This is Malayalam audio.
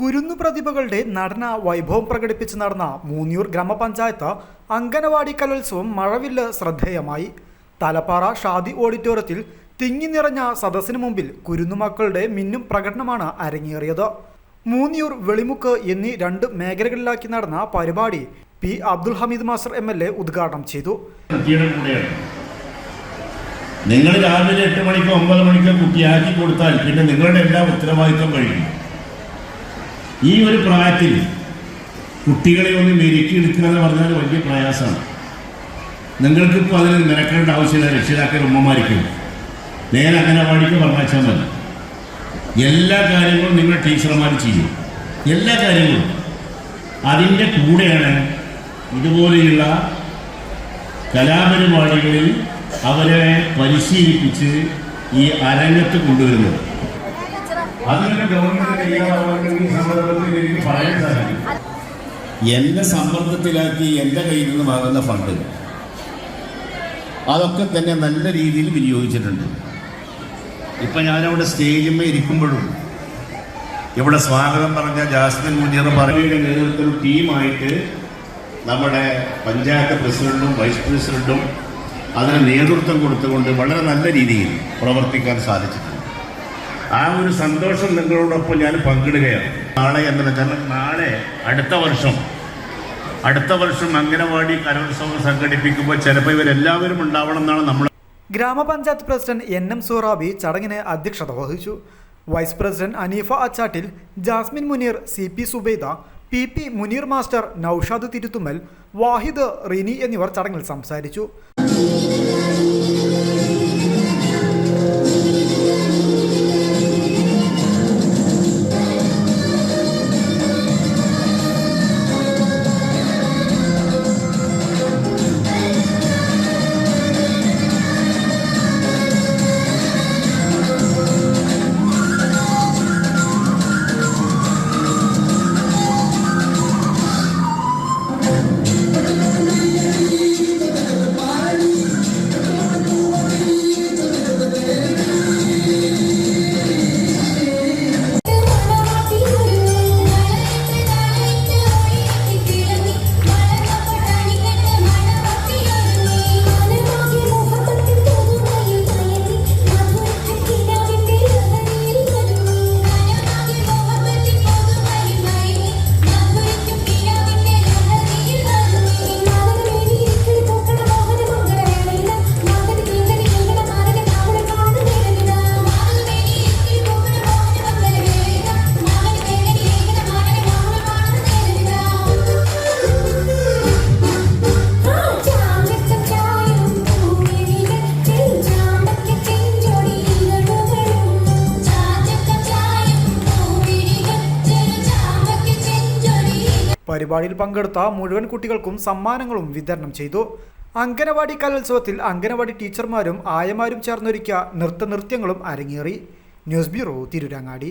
കുരുന്നു പ്രതിഭകളുടെ നടന വൈഭവം പ്രകടിപ്പിച്ച് നടന്ന മൂന്നിയൂർ ഗ്രാമപഞ്ചായത്ത് അങ്കനവാടി കലോത്സവം മഴവില്ല് ശ്രദ്ധേയമായി. തലപ്പാറ ഷാദി ഓഡിറ്റോറിയത്തിൽ തിങ്ങി നിറഞ്ഞ സദസ്സിന് മുമ്പിൽ കുരുന്നു മക്കളുടെ മിന്നും പ്രകടനമാണ് അരങ്ങേറിയത്. മൂന്നിയൂർ വെളിമുക്ക് എന്നീ രണ്ട് മേഖലകളിലാക്കി നടന്ന പരിപാടി P Abdul Hameed master M L A ഉദ്ഘാടനം ചെയ്തു. നിങ്ങൾ രാവിലെ എട്ട് മണിക്കോ ഒമ്പത് മണിക്കോ കുട്ടിയാക്കി കൊടുത്താൽ പിന്നെ നിങ്ങളുടെ എല്ലാ ഉത്തരവാദിത്വം കഴിയും. ഈ ഒരു പ്രായത്തിൽ കുട്ടികളെ ഒന്ന് മെരുക്കിയെടുക്കുക എന്ന് പറഞ്ഞാൽ വലിയ പ്രയാസമാണ്. നിങ്ങൾക്കിപ്പോൾ അതിന് നിരക്കേണ്ട ആവശ്യമില്ല രക്ഷിതാക്കൾ ഉമ്മമാരിക്കും. നേരെ അംഗനവാടിക്ക് പറഞ്ഞാൽ മതി. എല്ലാ കാര്യങ്ങളും നിങ്ങൾ ടീച്ചർമാർ ചെയ്യും. എല്ലാ കാര്യങ്ങളും. അതിന്റെ കൂടെയാണ് ഇതുപോലെയുള്ള കലാപരിപാടികളിൽ അവരെ പരിശീലിപ്പിച്ച് ഈ അരങ്ങത്ത് കൊണ്ടുവരുന്നത്. അതിനൊക്കെ ഗവൺമെന്റ് തയ്യാറാവണമെങ്കിൽ ഈ സന്ദർഭത്തിൽ എനിക്ക് പറയാൻ സാധിക്കും എന്നെ സമ്മർദ്ദത്തിലാക്കി എന്റെ കയ്യിൽ നിന്ന് വാങ്ങുന്ന ഫണ്ട് അതൊക്കെ തന്നെ നല്ല രീതിയിൽ വിനിയോഗിച്ചിട്ടുണ്ട്. ഇപ്പം ഞാനവിടെ സ്റ്റേജിൽ ഇരിക്കുമ്പോഴും ഇവിടെ സ്വാഗതം പറഞ്ഞ ജാസ്മിൻ മുനീർ പറഞ്ഞ നേതൃത്വത്തിൽ ടീമായിട്ട് നമ്മുടെ പഞ്ചായത്ത് പ്രസിഡന്റും വൈസ് പ്രസിഡന്റും അതിന് നേതൃത്വം കൊടുത്തുകൊണ്ട് വളരെ നല്ല രീതിയിൽ പ്രവർത്തിക്കാൻ സാധിച്ചിട്ടുണ്ട്. ആ ഒരു സന്തോഷം നിങ്ങളോടൊപ്പം ഞാൻ പങ്കിടുകയാണ്. നാളെ എന്ന് കാരണം നാളെ അടുത്ത വർഷം. അടുത്ത വർഷം അംഗനവാടി കലോത്സവം സംഘടിപ്പിക്കുമ്പോൾ ചിലപ്പോൾ ഇവരെല്ലാവരും ഉണ്ടാവണം എന്നാണ് നമ്മൾ ഗ്രാമപഞ്ചായത്ത് പ്രസിഡന്റ് എൻ എം സൂറാബി ചടങ്ങിന് അധ്യക്ഷത വഹിച്ചു. Vice president Aneefa Achattil Jasmin Muneer C P Subaida P P Muneer master Noushad Thiruthummal Vahid Rini എന്നിവർ ചടങ്ങിൽ സംസാരിച്ചു. പരിപാടിയിൽ പങ്കെടുത്ത മുഴുവൻ കുട്ടികൾക്കും സമ്മാനങ്ങളും വിതരണം ചെയ്തു. അങ്കനവാടി കലോത്സവത്തിൽ അങ്കനവാടി ടീച്ചർമാരും ആയമാരും ചേർന്നൊരുക്കിയ നൃത്തനൃത്യങ്ങളും അരങ്ങേറി. News bureau Tirurangadi.